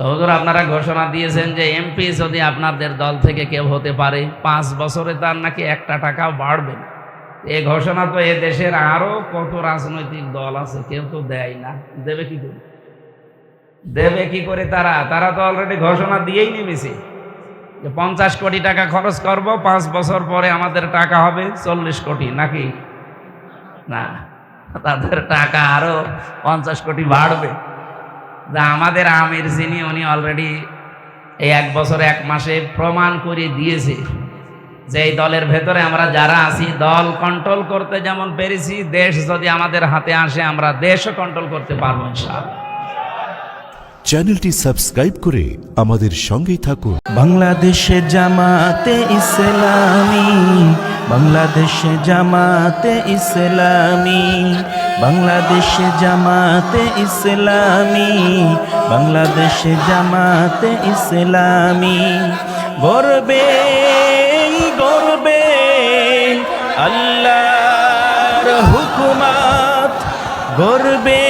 তো আপনারা ঘোষণা দিয়েছেন যে এমপি যদি আপনাদের দল থেকে কেউ হতে পারে, পাঁচ বছরে তার নাকি একটা টাকাও বাড়বে না। এই ঘোষণা তো এ দেশের আরও কত রাজনৈতিক দল আছে, কেউ তো দেয় না। দেবে কি করে? দেবে কি করে তারা? তারা তো অলরেডি ঘোষণা দিয়েই নেমেছে যে পঞ্চাশ কোটি টাকা খরচ করব, পাঁচ বছর পরে আমাদের টাকা হবে চল্লিশ কোটি, নাকি? না, তাদের টাকা আরও পঞ্চাশ কোটি বাড়বে। যা আমাদের আমির যিনি, উনি অলরেডি এই এক বছর এক মাসে প্রমাণ করে দিয়েছে যে এই দলের ভেতরে আমরা যারা আছি, দল কন্ট্রোল করতে যেমন পেরেছি, দেশ যদি আমাদের হাতে আসে, আমরা দেশও কন্ট্রোল করতে পারব ইনশাআল্লাহ। চ্যানেলটি সাবস্ক্রাইব করে আমাদের সঙ্গেই থাকুন। বাংলাদেশে জামাতে ইসলামী, বাংলাদেশে জামাতে ইসলামী, বাংলাদেশে জামাতে ইসলামী, বাংলাদেশে জামাতে ইসলামী। গর্বে গর্বে, আল্লাহর হুকুমাত গর্বে।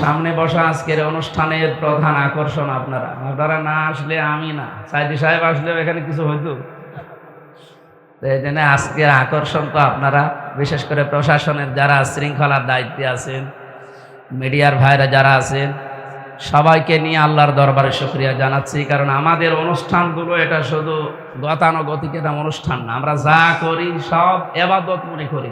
সামনে বসা আজকের অনুষ্ঠানের প্রধান আকর্ষণ আপনারা। আপনারা না আসলে আমি না। সাইদি সাহেব আসলেও এখানে কিছু হইতো। এই জন্য আজকের আকর্ষণ তো আপনারা, বিশেষ করে প্রশাসনের যারা শৃঙ্খলার দায়িত্বে আছেন, মিডিয়ার ভাইরা যারা আছেন, সবাইকে নিয়ে আল্লাহর দরবারে শুক্রিয়া জানাচ্ছি। কারণ আমাদের অনুষ্ঠানগুলো এটা শুধু গতানুগতিক এটা অনুষ্ঠান না। আমরা যা করি সব এবাদত মনে করি।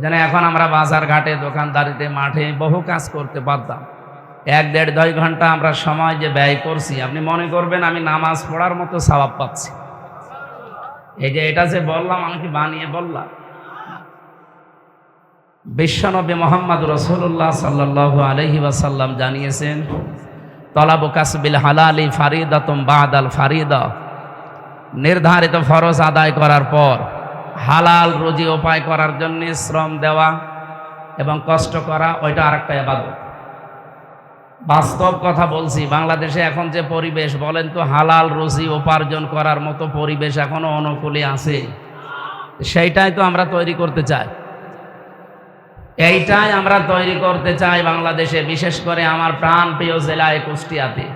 যেন এখন আমরা বাজার ঘাটে, দোকানদারিতে, মাঠে বহু কাজ করতে পারতাম। এক দেড় দুই ঘণ্টা আমরা সময় যে ব্যয় করছি, আপনি মনে করবেন আমি নামাজ পড়ার মতো স্বভাব পাচ্ছি। এই যে এটা যে বললাম, আমি কি বানিয়ে বললাম? বিশ্বনবী মোহাম্মদ রসুল্লাহ সাল্লাহ আলহি ওয়াসাল্লাম জানিয়েছেন, তলাবু কাসবিল হালালি ফারিদাতুম বাদাল ফারিদা। নির্ধারিত ফরজ আদায় করার পর হালাল রুজি উপায় করার জন্য শ্রম দেওয়া এবং কষ্ট করা, ওইটা আরেকটা এবাদত বাস্তব কথা বলছি, বাংলাদেশে এখন যে পরিবেশ, বলেন তো হালাল রুজি উপার্জন করার মতো পরিবেশ এখনও অনুকূলে আছে। সেইটাই তো আমরা তৈরি করতে চাই। এইটাই আমরা তৈরি করতে চাই বাংলাদেশে, বিশেষ করে আমার প্রাণ প্রিয় জেলায় কুষ্টিয়াতে।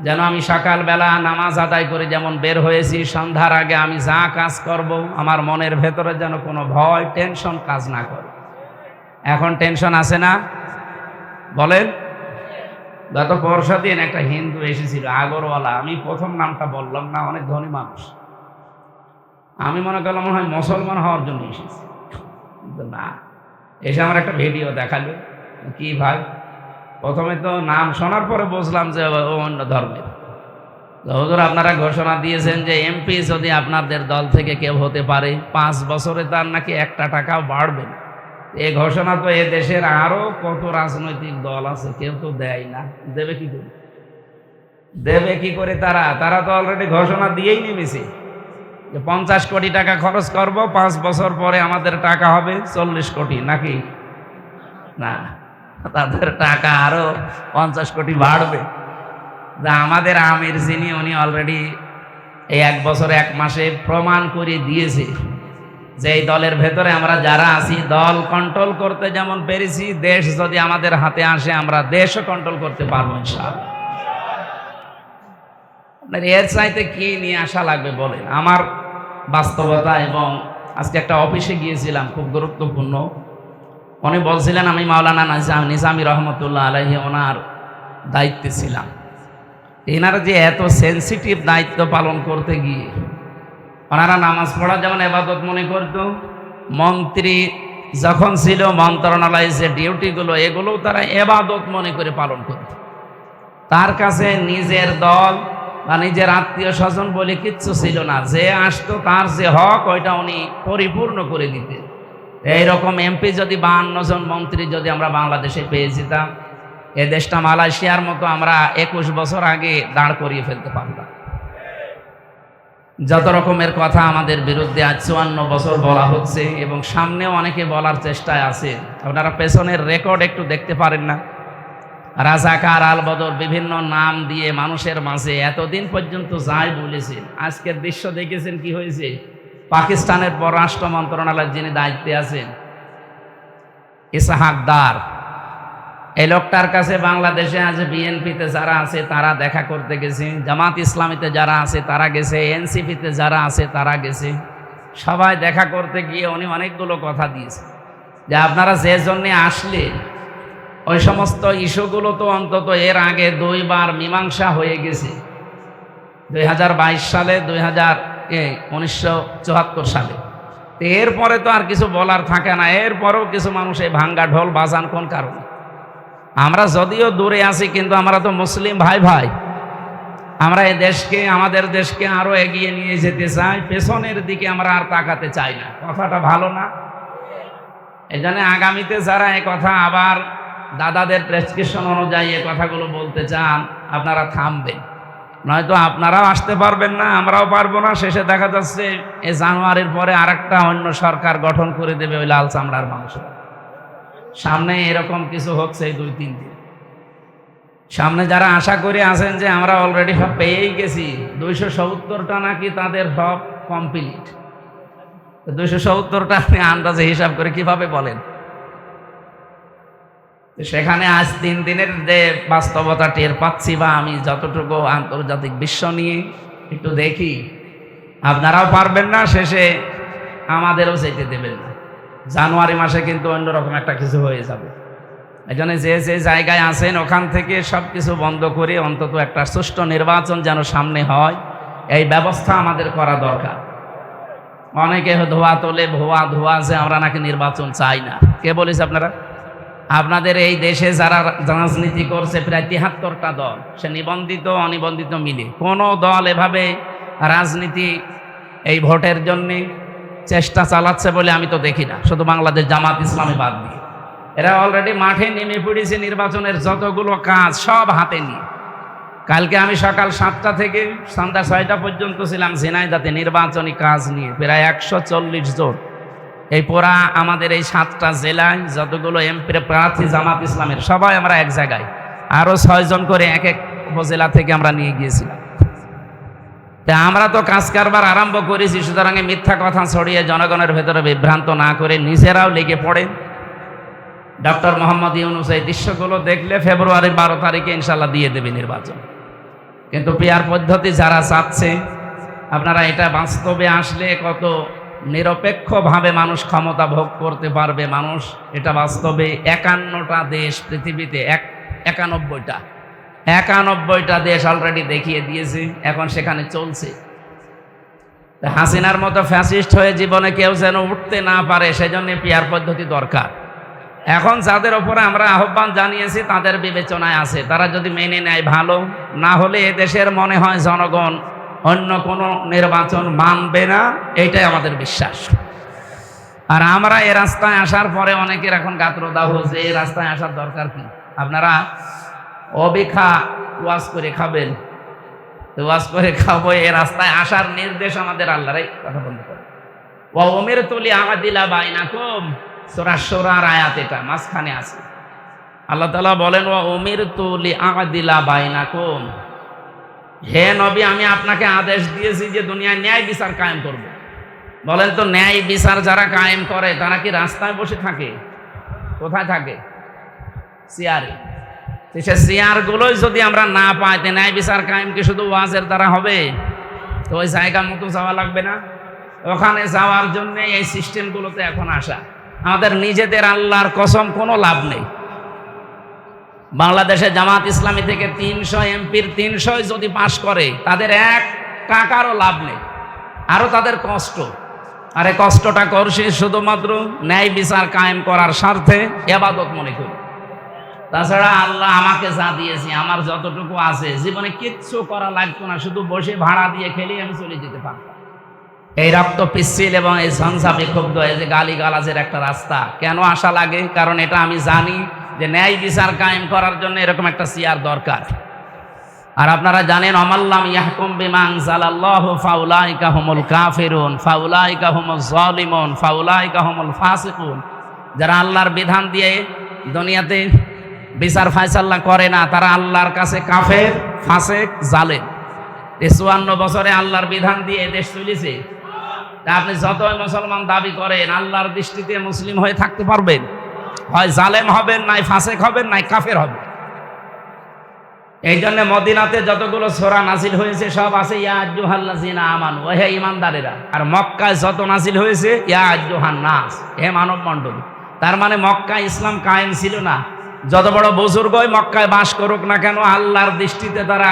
যেন আমি সকালবেলা নামাজ আদায় করে যেমন বের হয়েছি, সন্ধ্যার আগে আমি যা কাজ করব, আমার মনের ভেতরে যেন কোনো ভয়, টেনশন কাজ না করে। এখন টেনশন আছে না? বলেন। গত পরশু দিন একটা হিন্দু এসেছিল, আগরওয়ালা। আমি প্রথম নামটা বললাম না, অনেক ধনী মানুষ। আমি মনে করলাম মনে হয় মুসলমান হওয়ার জন্য এসেছি। কিন্তু না, এসে আমার একটা ভিডিও দেখাল। কি ভাই? প্রথমে তো নাম শোনার পরে বুঝলাম যে ও অন্য ধর্মের। হুজুর, আপনারা ঘোষণা দিয়েছেন যে এমপি যদি আপনাদের দল থেকে কেউ হতে পারে, পাঁচ বছরে তার নাকি একটা টাকাও বাড়বে না। এই ঘোষণা তো এ দেশের আরও কত রাজনৈতিক দল আছে, কেউ তো দেয় না। দেবে কি করে? দেবে কি করে তারা? তারা তো অলরেডি ঘোষণা দিয়েই নেমেছে। যে পঞ্চাশ কোটি টাকা খরচ করব, পাঁচ বছর পরে আমাদের টাকা হবে চল্লিশ কোটি, নাকি? না। তাদের টাকা আরও পঞ্চাশ কোটি বাড়বে। যা আমাদের আমির যিনি, উনি অলরেডি এই এক বছর এক মাসে প্রমাণ করে দিয়েছে যে এই দলের ভেতরে আমরা যারা আছি, দল কন্ট্রোল করতে যেমন পেরেছি, দেশ যদি আমাদের হাতে আসে, আমরা দেশও কন্ট্রোল করতে পারব ইনশাআল্লাহ। এর চাইতে কি নিয়ে আসা লাগবে বলেন? আমার বাস্তবতা এবং আজকে একটা অফিসে গিয়েছিলাম, খুব গুরুত্বপূর্ণ। উনি বলছিলেন, আমি মাওলানা নিজাম নিজামি রহমতুল্লাহ আলহি ওনার দায়িত্বে ছিলাম। এনারা যে এত সেন্সিটিভ দায়িত্ব পালন করতে গিয়ে, ওনারা নামাজ পড়া যেমন এবাদত মনে করত, মন্ত্রী যখন ছিল, মন্ত্রণালয়ে যে ডিউটিগুলো, এগুলোও তারা এবাদত মনে করে পালন করত। তার কাছে নিজের দল বা নিজের আত্মীয় স্বজন বলে কিচ্ছু ছিল না। যে আসতো তার যে হক, ওইটা উনি পরিপূর্ণ করে দিতেন। এইরকম এমপি যদি বাহান্ন জন মন্ত্রী যদি আমরা বাংলাদেশে পেয়ে যেতাম, এ দেশটা মালয়েশিয়ার মতো আমরা একুশ বছর আগে দাঁড় করিয়ে ফেলতে পারতাম। যত রকমের কথা আমাদের বিরুদ্ধে আজ চুয়ান্ন বছর বলা হচ্ছে এবং সামনেও অনেকে বলার চেষ্টায় আছে। আপনারা পেছনের রেকর্ড একটু দেখতে পারেন না। রাজাকার, আলবদর বিভিন্ন নাম দিয়ে মানুষের মাঝে এতদিন পর্যন্ত যাই বলেছেন, আজকের দৃশ্য দেখেছেন কি হয়েছে? পাকিস্তানের পররাষ্ট্র মন্ত্রণালয়ের যিনি দায়িত্বে আছেন, ইসাহাক দার। এই লোকটার কাছে বাংলাদেশে আজ বিএনপিতে যারা আছে, তারা দেখা করতে গেছে। জামাত ইসলামীতে যারা আছে, তারা গেছে। এনসিপিতে যারা আছে, তারা গেছে। সবাই দেখা করতে গিয়ে উনি অনেকগুলো কথা দিয়েছে। যে আপনারা যে জন্যে আসলে, ওই সমস্ত ইস্যুগুলো তো অন্তত এর আগে দুইবার মীমাংসা হয়ে গেছে। দু হাজার বাইশ সালে, দুই হাজার উনিশশো চুয়াত্তর সালে। তো এরপরে তো আর কিছু বলার থাকে না, এরপরেও কিছু মানুষ এই ভাঙ্গা ঢোল বাজান কোন কারণে? আমরা যদিও দূরে আছি, কিন্তু আমরা তো মুসলিম ভাই ভাই। আমরা এই দেশকে, আমাদের দেশকে আরও এগিয়ে নিয়ে যেতে চাই, পেছনের দিকে আমরা আর তাকাতে চাই না। কথাটা ভালো না? এই জন্য আগামীতে যারা এই কথা আবার দাদাদের প্রেসক্রিপশন অনুযায়ী এ কথাগুলো বলতে চান, আপনারা থামবেন। নয়তো আপনারাও আসতে পারবেন না, আমরাও পারব না। শেষে দেখা যাচ্ছে এই জানুয়ারির পরে আরেকটা অন্য সরকার গঠন করে দেবে ওই লাল চামড়ার মানুষের সামনে এরকম কিছু হচ্ছে এই দুই, তিন দিন। সামনে যারা আশা করে আছেন যে আমরা অলরেডি সব পেয়েই গেছি, দুইশো সত্তরটা নাকি তাদের সব কমপ্লিট দুইশো সত্তরটা আপনি আন্দাজে হিসাব করে কীভাবে বলেন? সেখানে আজ তিন দিনের যে বাস্তবতা টের পাচ্ছি বা আমি যতটুকু আন্তর্জাতিক বিশ্ব নিয়ে একটু দেখি, আপনারাও পারবেন না, শেষে আমাদেরও যেতে দেবেন না। জানুয়ারি মাসে কিন্তু অন্যরকম একটা কিছু হয়ে যাবে। এই জন্য যে যে জায়গায় আছেন, ওখান থেকে সব কিছু বন্ধ করে অন্তত একটা সুষ্ঠু নির্বাচন যেন সামনে হয়, এই ব্যবস্থা আমাদের করা দরকার। অনেকে ধোয়া তোলে, ভুয়া ধোয়া যে আমরা নাকি নির্বাচন চাই না। কে বলেছে আপনারা? আপনাদের এই দেশে যারা রাজনীতি করছে, প্রায় তিহাত্তরটা দল, সে নিবন্ধিত, অনিবন্ধিত মিলে। কোনো দল এভাবে রাজনীতি এই ভোটের জন্যে চেষ্টা চালাচ্ছে বলে আমি তো দেখি না। শুধু বাংলাদেশ জামাত ইসলামী বাদ দিয়ে। এরা অলরেডি মাঠে নেমে পড়েছে নির্বাচনের যতগুলো কাজ, সব হাতে নিয়ে। কালকে আমি সকাল সাতটা থেকে সন্ধ্যা ছয়টা পর্যন্ত ছিলাম ঝিনাইদাতে নির্বাচনী কাজ নিয়ে, প্রায় একশো চল্লিশ জন। এই পোড়া আমাদের এই সাতটা জেলায় যতগুলো এমপির প্রার্থী জামাত ইসলামের, সবাই আমরা এক জায়গায়। আরও ছয়জন করে এক এক উপজেলা থেকে আমরা নিয়ে গিয়েছিলাম। তা আমরা তো কাজ কারবার আরম্ভ করেছি, সুতরাং মিথ্যা কথা ছড়িয়ে জনগণের ভেতরে বিভ্রান্ত না করে নিজেরাও লেগে পড়ে ডক্টর মোহাম্মদ ইউনুস এই দৃশ্যগুলো দেখলে ফেব্রুয়ারির বারো তারিখে ইনশাল্লাহ দিয়ে দেবে নির্বাচন। কিন্তু পেয়ার পদ্ধতি যারা চাচ্ছে, আপনারা এটা বাস্তবে আসলে কত নিরপেক্ষভাবে মানুষ ক্ষমতা ভোগ করতে পারবে, মানুষ এটা বাস্তবে একান্নটা দেশ, পৃথিবীতে এক, একানব্বইটা একানব্বইটা দেশ অলরেডি দেখিয়ে দিয়েছে, এখন সেখানে চলছে। হাসিনার মতো ফ্যাসিস্ট হয়ে জীবনে কেউ যেন উঠতে না পারে, সেজন্য পিয়ার পদ্ধতি দরকার। এখন যাদের ওপরে আমরা আহ্বান জানিয়েছি, তাদের বিবেচনায় আছে। তারা যদি মেনে নেয় ভালো, না হলে এ দেশের মনে হয় জনগণ অন্য কোনো নির্বাচন মানবে না, এটাই আমাদের বিশ্বাস। আর আমরা এ রাস্তায় আসার পরে অনেকের এখন গাত্রদাহ যে এই রাস্তায় আসার দরকার কি? আপনারা অবিখা ওয়াজ করে খাবেন। ওয়াজ করে খাব, এ রাস্তায় আসার নির্দেশ আমাদের আল্লাহর। এই কথা বন্ধ করে ও ওমের তুলি আমাদিলা বাইনা কম সোরা সোরার আয়াত এটা, মাঝখানে আছে। আল্লাহ তালা বলেন ও ওমির তুলি আমাদিলা বাইনা কম হে নবী, আমি আপনাকে আদেশ দিয়েছি যে দুনিয়ায় ন্যায় বিচার কায়েম করব। বলেন তো, ন্যায় বিচার যারা কায়েম করে, তারা কি রাস্তায় বসে থাকে? কোথায় থাকে? চেয়ারে সে চেয়ারগুলোই যদি আমরা না পাই, তো ন্যায় বিচার কায়েম কি শুধু ওয়াজের দ্বারা হবে? তো ওই জায়গা মতো যাওয়া লাগবে না। ওখানে যাওয়ার জন্য এই সিস্টেমগুলোতে এখন আসা। আমাদের নিজেদের আল্লাহর কসম কোনো লাভ নেই। বাংলাদেশে জামাত ইসলামী থেকে তিনশো এমপির তিনশো যদি পাশ করে, তাদের এক টাকারও লাভ নেই। আরও তাদের কষ্ট। আরে কষ্টটা করছি শুধুমাত্র ন্যায় বিচার কায়েম করার স্বার্থে, এবাদত মনে করি। তাছাড়া আল্লাহ আমাকে যা দিয়েছি, আমার যতটুকু আছে, জীবনে কিচ্ছু করা লাগতো না, শুধু বসে ভাড়া দিয়ে খেলে আমি চলে যেতে পারতাম। এই রক্ত পিচ্ছিল এবং এই ঝঞ্ঝা বিক্ষুব্ধ এই যে গালি গালাজের একটা রাস্তা, কেন আসা লাগে? কারণ এটা আমি জানি যে ন্যায় বিচার কায়েম করার জন্য এরকম একটা সিয়ার দরকার। আর আপনারা জানেন, অমাল্লাম ইয়াহকুম বিমান জালাল্লাহু ফাউলাইকা হুমুল কাফিরুন, ফাউলাইকা হুমুল জালিমুন, ফাউলাইকা হুমুল ফাসিকুন। যারা আল্লাহর বিধান দিয়ে দুনিয়াতে বিচার ফায়সাল্লা করে না, তারা আল্লাহর কাছে কাফের, ফাসেক, জালেম। এই চুয়ান্ন বছরে আল্লাহর বিধান দিয়ে দেশ চলেছে। তা আপনি যতই মুসলমান দাবি করেন, আল্লাহর দৃষ্টিতে মুসলিম হয়ে থাকতে পারবেন। হয় জালেম হবেন, নাই ফাসেক হবেন, নাই কাফের হবেন। এই জন্য মদিনাতে যতগুলো সোরা নাসিল হয়েছে, সব আছে, ইয়া আজ্জুহাল্লাজিনা আমান। ও হে ইমানদারেরা আর মক্কায় যত নাসিল হয়েছে, ইয়া আজ্জুহান নাস হে মানব মণ্ডল তার মানে মক্কায় ইসলাম কায়েম ছিল না। যত বড় বুজুর্গই মক্কায় বাস করুক না কেন, আল্লাহর দৃষ্টিতে তারা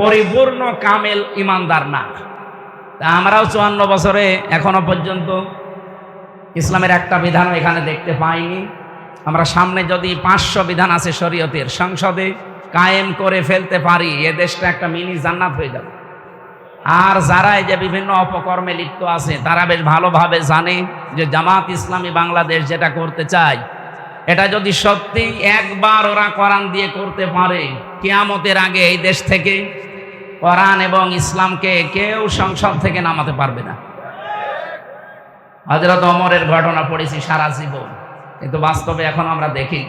পরিপূর্ণ কামেল ইমানদার না। তা আমরাও চুয়ান্ন বছরে এখনও পর্যন্ত ইসলামের একটা বিধানও এখানে দেখতে পাইনি। আমরা সামনে যদি পাঁচশো বিধান আছে শরীয়তের সংসদে কায়েম করে ফেলতে পারি, এ দেশটা একটা মিনি জান্নাত হয়ে যাবে। আর যারা যে বিভিন্ন অপকর্মে লিপ্ত আছে, তারা বেশ ভালোভাবে জানে যে জামাত ইসলামী বাংলাদেশ যেটা করতে চায়, এটা যদি সত্যি একবার ওরা কোরআন দিয়ে করতে পারে, কেয়ামতের আগে এই দেশ থেকে কোরআন এবং ইসলামকে কেউ সংসদ থেকে নামাতে পারবে না। হজরত অমরের ঘটনা পড়েছি সারা জীবন, কিন্তু বাস্তবে এখন আমরা দেখি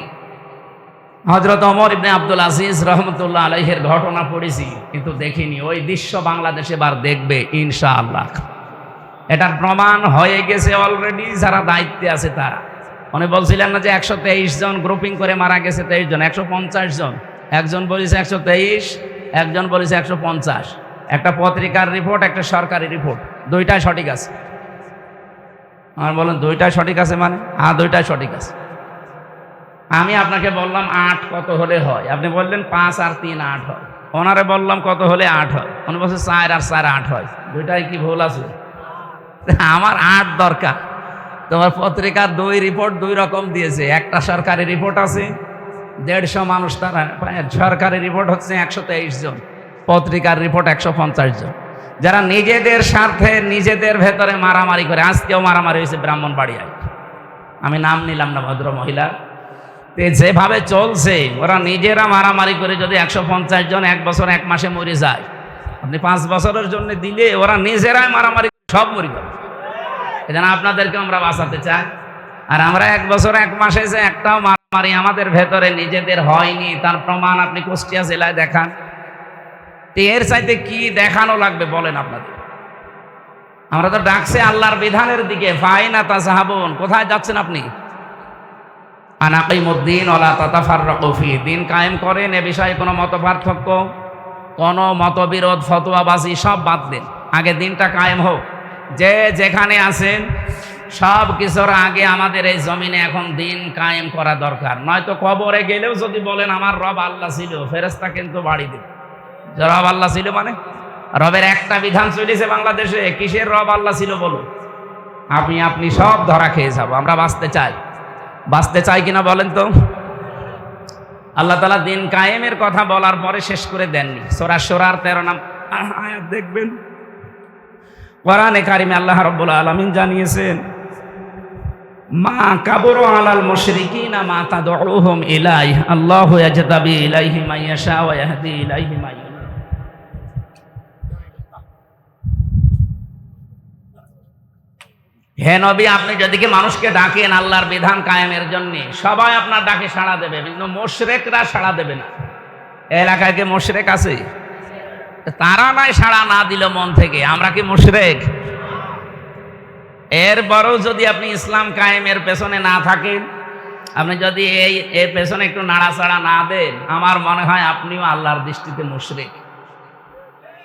হজরত অমর ইবনে আব্দুল আজিজ রহমতুল্লাহ আলহের ঘটনা পড়েছি, কিন্তু দেখিনি। ওই দৃশ্য বাংলাদেশে এবার দেখবে ইনশা আল্লাহ এটার প্রমাণ হয়ে গেছে অলরেডি যারা দায়িত্বে আছে তারা। উনি বলছিলেন না যে একশো তেইশ জন গ্রুপিং করে মারা গেছে তেইশ জন, একশো পঞ্চাশ জন। একজন বলেছে একশো তেইশ, একজন বলেছে একশো পঞ্চাশ। একটা পত্রিকার রিপোর্ট একটা সরকারি রিপোর্ট দুইটাই সঠিক আছে। আমার বলেন দুইটাই সঠিক আছে মানে? হ্যাঁ দুইটাই সঠিক আছে। আমি আপনাকে বললাম, আট কত হলে হয়? আপনি বললেন, পাঁচ আর তিন আট হয়। ওনারে বললাম, কত হলে আট হয়? উনি বলছে, চার আর চার আট হয়। দুইটাই কি ভুল আছে? আমার আট দরকার। তোমার পত্রিকার দুই রিপোর্ট দুই রকম দিয়েছে। একটা সরকারি রিপোর্ট আছে, দেড়শো মানুষ তারা সরকারি রিপোর্ট হচ্ছে একশো তেইশ জন, পত্রিকার রিপোর্ট একশো পঞ্চাশ জন। যারা নিজেদের স্বার্থে নিজেদের ভেতরে মারামারি করে, আজকেও মারামারি হয়েছে ব্রাহ্মণবাড়িয়ায়। আমি নাম নিলাম না, ভদ্র মহিলা। তে যেভাবে চলছে, ওরা নিজেরা মারামারি করে যদি একশো পঞ্চাশ জন এক বছর, এক মাসে মরে যায়, আপনি পাঁচ বছরের জন্য দিলে ওরা নিজেরাই মারামারি সব মরে যাবে। এজন্য আপনাদেরকে আমরা বাঁচাতে চাই। আর আমরা এক বছর, এক মাসে যে একটাও মারামারি আমাদের ভেতরে নিজেদের হয়নি, তার প্রমাণ আপনি কুষ্টিয়া জেলায় দেখান। এর চাইতে কি দেখানো লাগবে বলেন আপনাদের? আমরা তো ডাকছে আল্লাহর বিধানের দিকে। ফাইনা তা সাহাবন কোথায় যাচ্ছেন আপনি? আনাকিমুদ্দিন ওলা দিন কায়েম করেন, এ বিষয়ে কোনো মত পার্থক্য? কোনো মতবিরোধ, ফতোয়াবাজি, সব বাদ দিন। আগে দিনটা কায়েম হোক। যে যেখানে আছেন, সব কিছুর আগে আমাদের এই জমিনে এখন দিন কায়েম করা দরকার। নয়তো কবরে গেলেও যদি বলেন, আমার রব আল্লাহ ছিল ফেরেস্তা কিন্তু বাড়ি যে রব আল্লাহ ছিল মানে? রবের একটা বিধান চলেছে বাংলাদেশে, কিসের রব আল্লাহ ছিল বলো আপনি আপনি সব ধরা খেয়ে যাব, আমরা বাঁচতে চাই। বাঁচতে চাই কিনা বলেন তো? আল্লাহ তালা দিন কায়েমের কথা বলার পরে শেষ করে দেননি। সোরা সোরার তেরো নাম আয়াত দেখবেন। কোরআনে কারিমে আল্লাহ রব্বুল আলমিন জানিয়েছেন, মা কাবর আলাল মুশরিকিনা মা তাদউহুম ইলাই আল্লাহু ইলাইহি মাইয়াশা ওয়া ইলাইহি মাইয়া হে নবী, আপনি যদি কি মানুষকে ডাকেন আল্লাহর বিধান কায়েমের জন্য, সবাই আপনার ডাকে সাড়া দেবে, কিন্তু মোশরেকরা সাড়া দেবে না। এলাকায় কি মোশরেক আছে? তারা নাই সাড়া না দিল মন থেকে, আমরা কি মুশরেক? এরপরও যদি আপনি ইসলাম কায়েমের পেছনে না থাকেন, আপনি যদি এই, এর পেছনে একটু নাড়াচাড়া না দেন, আমার মনে হয় আপনিও আল্লাহর দৃষ্টিতে মুশরেক।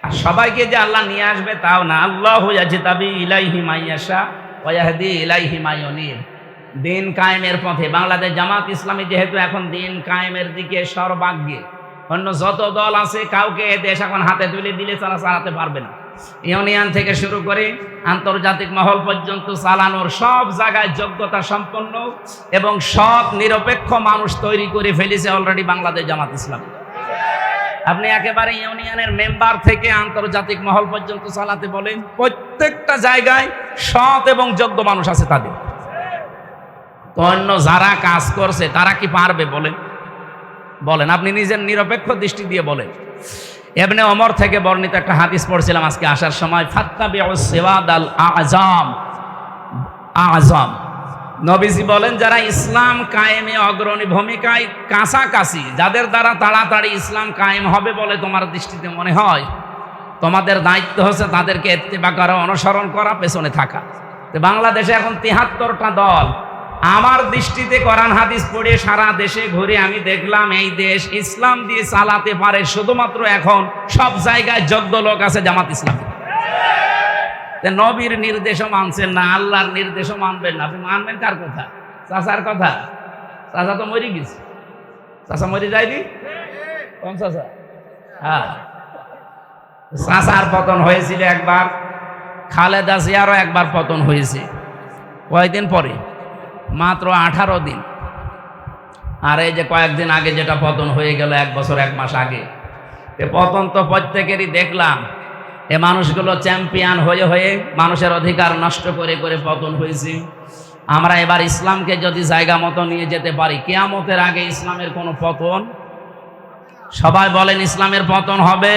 আর সবাইকে যে আল্লাহ নিয়ে আসবে তাও না। আল্লাহ হইয়াছে তাবি ইলাইহি মাইয়াশা। ওয়াহদি ইলাইহি দিন কায়েমের পথে। বাংলাদেশ জামাত ইসলামী যেহেতু এখন দিন কায়েমের দিকে সর্বাগ্যে অন্য যত দল আছে, কাউকে দেশ এখন হাতে তুলে দিলে তারা চালাতে পারবে না। ইউনিয়ন থেকে শুরু করে আন্তর্জাতিক মহল পর্যন্ত চালানোর সব জায়গায় যোগ্যতা সম্পন্ন এবং সব নিরপেক্ষ মানুষ তৈরি করে ফেলেছে অলরেডি বাংলাদেশ জামাত ইসলাম। আপনি একেবারে ইউনিয়নের মেম্বার থেকে আন্তর্জাতিক মহল পর্যন্ত চালাতে বলেন, প্রত্যেকটা জায়গায় সৎ এবং যোগ্য মানুষ আছে তাদের। অন্য যারা কাজ করছে, তারা কি পারবে বলেন? বলেন, আপনি নিজের নিরপেক্ষ দৃষ্টি দিয়ে বলেন। এমনি অমর থেকে বর্ণিত একটা হাদিস পড়ছিলাম আজকে আসার সময় ফাত্তাবি সেওয়াদ আল আজম আজম নবীজি বলেন, যারা ইসলাম কায়েমে অগ্রণী ভূমিকায় কাছাকাছি, যাদের দ্বারা তাড়াতাড়ি ইসলাম কায়েম হবে বলে তোমার দৃষ্টিতে মনে হয়, তোমাদের দায়িত্ব হচ্ছে তাদেরকে এত্তেবা করা, অনুসরণ করা, পেছনে থাকা। বাংলাদেশে এখন তিহাত্তরটা দল। আমার দৃষ্টিতে কোরআন হাদিস পড়ে সারা দেশে ঘুরে আমি দেখলাম, এই দেশ ইসলাম দিয়ে চালাতে পারে শুধুমাত্র এখন সব জায়গায় যোগ্য লোক আছে জামাত ইসলাম। নবীর নির্দেশও মানছেন না, আল্লাহর নির্দেশও মানবেন না। আপনি মানবেন কার কথা? চাচার কথা? চাচা তো মরি গেছে। চাচা মরি যায়নি? কোন চাচা? হ্যাঁ। চাচার পতন হয়েছিল একবার, খালেদা জিয়ারও একবার পতন হয়েছে। কয়েকদিন পরে? মাত্র আঠারো দিন। আর এই যে কয়েকদিন আগে যেটা পতন হয়ে গেল, এক বছর, এক মাস আগে। পতন তো প্রত্যেকেরই দেখলাম। এ মানুষগুলো চ্যাম্পিয়ন হয়ে হয়ে মানুষের অধিকার নষ্ট করে করে পতন হয়েছে। আমরা এবার ইসলামকে যদি জায়গা মতো নিয়ে যেতে পারি, কেয়ামতের আগে ইসলামের কোনো পতন? সবাই বলেন, ইসলামের পতন হবে।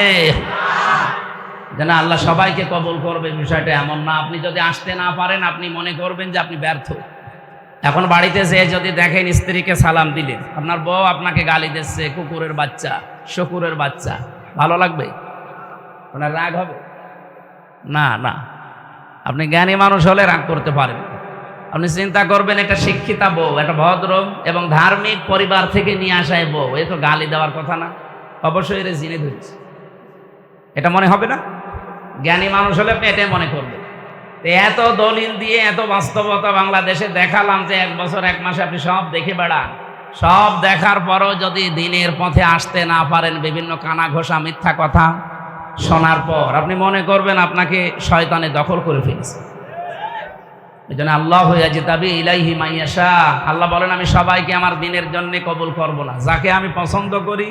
যেন আল্লাহ সবাইকে কবল করবে, বিষয়টা এমন না। আপনি যদি আসতে না পারেন, আপনি মনে করবেন যে আপনি ব্যর্থ। এখন বাড়িতে যেয়ে যদি দেখেন স্ত্রীকে সালাম দিলেন, আপনার বউ আপনাকে গালি দিচ্ছে, কুকুরের বাচ্চা, শকুরের বাচ্চা, ভালো লাগবে? ওনার রাগ হবে? না না। আপনি জ্ঞানী মানুষ হলে রাগ করতে পারেন। আপনি চিন্তা করবেন, এটা শিক্ষিতা বউ একটা ভদ্র এবং ধার্মিক পরিবার থেকে নিয়ে আসায় বউ। এ তো গালি দেওয়ার কথা না। অবশ্যই এর জিনে ধরেছে। এটা মনে হবে না? জ্ঞানী মানুষ হলে আপনি এটাই মনে করবেন। এত দলিল দিয়ে, এত বাস্তবতা বাংলাদেশে দেখালাম যে এক বছর, এক মাসে আপনি সব দেখে বেড়ান। সব দেখার পরও যদি দিনের পথে আসতে না পারেন, বিভিন্ন কানা ঘোষা মিথ্যা কথা শোনার পর আপনি মনে করবেন আপনাকে শয়তানে দখল করে ফেলেছে। এই জন্য আল্লাহ তাবি ইলাইহি মাইয়াশা আল্লাহ বলেন, আমি সবাইকে আমার দিনের জন্যে কবুল করব না। যাকে আমি পছন্দ করি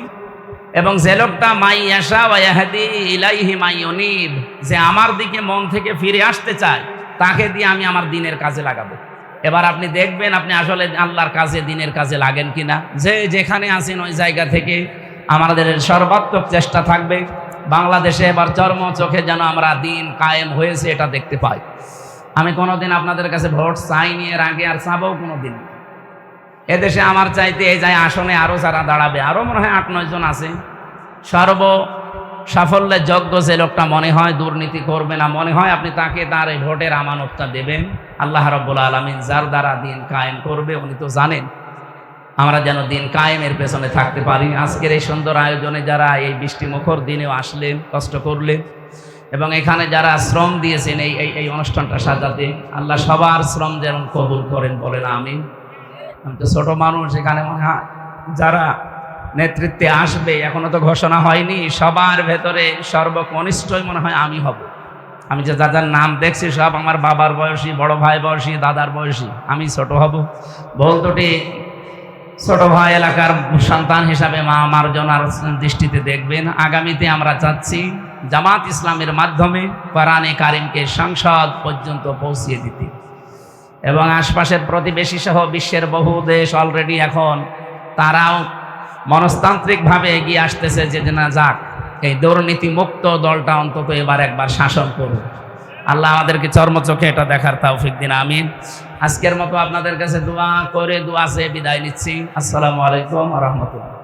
এবং যে লোকটা মাইয়াশা ওয়াহাদি ইলাইহি মাইয়নিব যে আমার দিকে মন থেকে ফিরে আসতে চায়, তাকে দিয়ে আমি আমার দিনের কাজে লাগাবো। এবার আপনি দেখবেন আপনি আসলে আল্লাহর কাজে, দিনের কাজে লাগেন কিনা। যে যেখানে আছেন ওই জায়গা থেকে আমাদের সর্বাত্মক চেষ্টা থাকবে। বাংলাদেশে এবার চর্ম চোখে যেন আমরা দিন কায়েম হয়েছে, এটা দেখতে পাই। আমি কোনোদিন আপনাদের কাছে ভোট চাইনি এর আগে, আর চাবও কোনোদিন না। এদেশে আমার চাইতে এই যায় আসনে আরও যারা দাঁড়াবে আরও মনে হয় আট, নয় জন আছে। সর্ব সাফল্যের যজ্ঞ যে লোকটা মনে হয় দুর্নীতি করবে না, মনে হয় আপনি তাকে তার এই ভোটের আমানতটা দেবেন। আল্লাহ রব্বুল আলমিন যার দ্বারা দিন কায়েম করবে, উনি তো জানেন। আমরা যেন দিন কায়েমের পেছনে থাকতে পারি। আজকের এই সুন্দর আয়োজনে যারা এই বৃষ্টি মুখর দিনেও আসলেন কষ্ট করলেন এবং এখানে যারা শ্রম দিয়েছেন এই এই এই অনুষ্ঠানটা সাজাতে, আল্লাহ সবার শ্রম যেন কবুল করেন বলেন আমি আমি তো ছোটো মানুষ, এখানে মনে হয় যারা নেতৃত্বে আসবে, এখনও তো ঘোষণা হয়নি, সবার ভেতরে সর্বকনিষ্ঠই মনে হয় আমি হব। আমি যে যাদের নাম দেখছি, সব আমার বাবার বয়সী, বড় ভাই বয়সী, দাদার বয়সী, আমি ছোট হব। ভুল দুটি ছোট ভাই এলাকার সন্তান হিসাবে মা আমার জনার দৃষ্টিতে দেখবেন। আগামীতে আমরা চাচ্ছি জামাত ইসলামের মাধ্যমে কোরআনে কারিমকে সংসদ পর্যন্ত পৌঁছিয়ে দিতে। এবং আশপাশের প্রতিবেশী সহ বিশ্বের বহু দেশ অলরেডি এখন তারাও মনস্তান্ত্রিকভাবে এগিয়ে আসতেছে যে না যাক। এই দুর্নীতিমুক্ত দলটা অন্তত এবার একবার শাসন করুক। আল্লাহ আমাদেরকে চর্ম চোখে এটা দেখার তৌফিক দিন, আমিন। আজকের মতো আপনাদের কাছে দোয়া করে দোয়া সে বিদায় নিচ্ছি। আসসালামু আলাইকুম রহমতুল্লাহ।